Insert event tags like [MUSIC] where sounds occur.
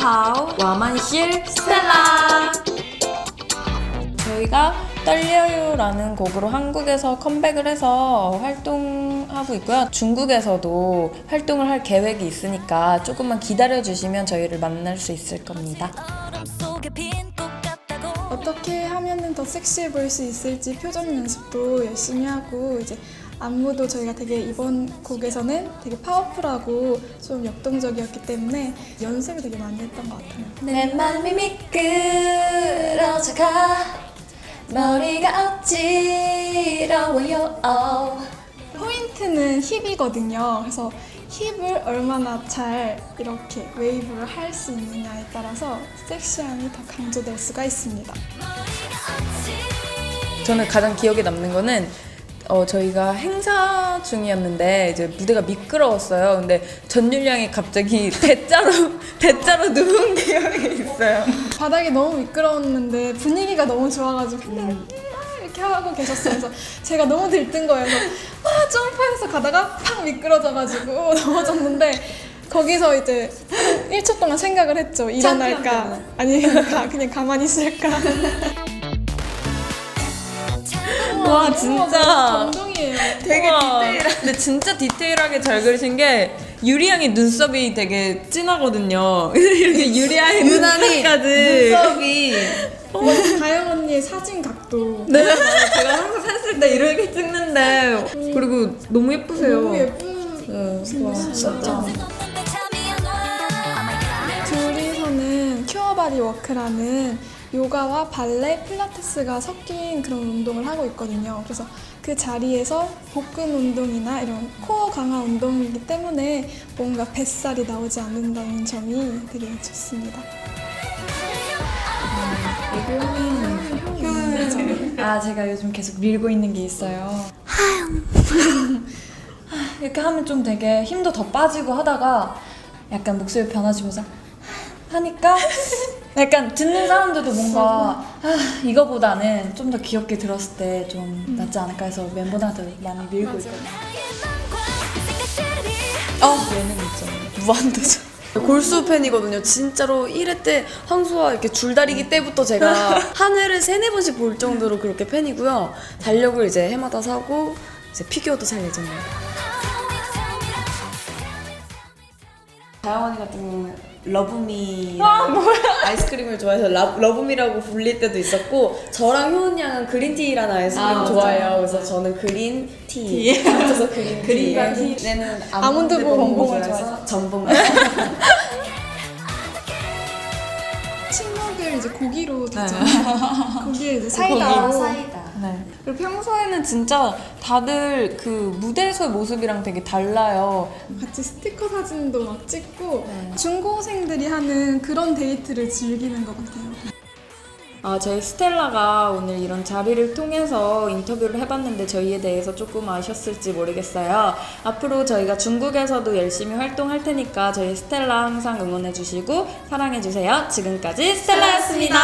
하하오 와만실 스텔라 저희가 떨려요라는 곡으로 한국에서 컴백을 해서 활동하고 있고요. 중국에서도 활동을 할 계획이 있으니까 조금만 기다려 주시면 저희를 만날 수 있을 겁니다. 어떻게 하면은 더 섹시해 보일 수 있을지 표정 연습도 열심히 하고 이제 안무도 저희가 되게 이번 곡에서는 되게 파워풀하고 좀 역동적이었기 때문에 연습을 되게 많이 했던 것 같아요. 내 맘이 미끄러져가 머리가 어지러워요 포인트는 힙이거든요. 그래서 힙을 얼마나 잘 이렇게 웨이브를 할 수 있느냐에 따라서 섹시함이 더 강조될 수가 있습니다. 저는 가장 기억에 남는 거는 어, 저희가 행사 중이었는데 이제 무대가 미끄러웠어요. 근데 전율량이 갑자기 [LAUGHS] 대자로 대자로 누운 기억이 있어요. 바닥이 너무 미끄러웠는데 분위기가 너무 좋아가지고 근데 이렇게 하고 계셨어요. 그래서 제가 너무 들뜬 거예요. 그래서 아 점프해서 가다가 팍 미끄러져가지고 [LAUGHS] 넘어졌는데 거기서 이제 한 1초 동안 생각을 했죠. 일어날까 아니면 가- 그냥 가만히 있을까. [LAUGHS] 와 진짜 감동이에요. 되게 디테일한. 근데 진짜 디테일하게 잘 그리신 게 유리양의 눈썹이 되게 진하거든요. [LAUGHS] 이렇게 유리 양의 눈썹까지. 눈썹이 다영 언니의 사진 각도 네. [LAUGHS] 제가 항상 샀을 때 이렇게 찍는데 그리고 너무 예쁘세요. 너무 예쁜 네, 와, 진짜. 둘이서는 큐어바디 워크라는 요가와 발레, 필라테스가 섞인 그런 운동을 하고 있거든요. 그래서 그 자리에서 복근 운동이나 이런 코어 강화 운동이기 때문에 뭔가 뱃살이 나오지 않는다는 점이 되게 좋습니다. 아 제가 요즘 계속 밀고 있는 게 있어요. [LAUGHS] 이렇게 하면 좀 되게 힘도 더 빠지고 하다가 약간 목소리 변화주면서 하니까 약간 듣는 사람들도 뭔가 아, 이거보다는 좀 더 귀엽게 들었을 때 좀 낫지 않을까 해서 멤버들한테 많이 밀고 있거든요. 어, 예능 있잖아요. 무한도전. [LAUGHS] 골수 팬이거든요. 진짜로 1회 때 황수와 이렇게 줄다리기 때부터 제가 [LAUGHS] 한 회를 세네 번씩 볼 정도로 그렇게 팬이고요. 달력을 이제 해마다 사고 이제 피규어도 살 예정입니다. 다영언니 같은 경우는 러브미 아이스크림을 좋아해서 라, 러브미라고 불릴 때도 있었고 저랑 효은 양은 그린티라는 아이스크림 좋아해요. 그래서 저는 그린티 합쳐서 그린티. 그린과 티. 얘는 아몬드 봉봉을 좋아해서. 전봉. 침묵을 이제 고기로 되죠. [LAUGHS] 고기에 이제 사이다. 사이다. 네. 그리고 평소에는 진짜 다들 그 무대에서의 모습이랑 되게 달라요. 같이 스티커 사진도 막 찍고 중고생들이 하는 그런 데이트를 즐기는 것 같아요. 아, 저희 스텔라가 오늘 이런 자리를 통해서 인터뷰를 해봤는데 저희에 대해서 조금 아셨을지 모르겠어요. 앞으로 저희가 중국에서도 열심히 활동할 테니까 저희 스텔라 항상 응원해주시고 사랑해주세요. 지금까지 스텔라였습니다.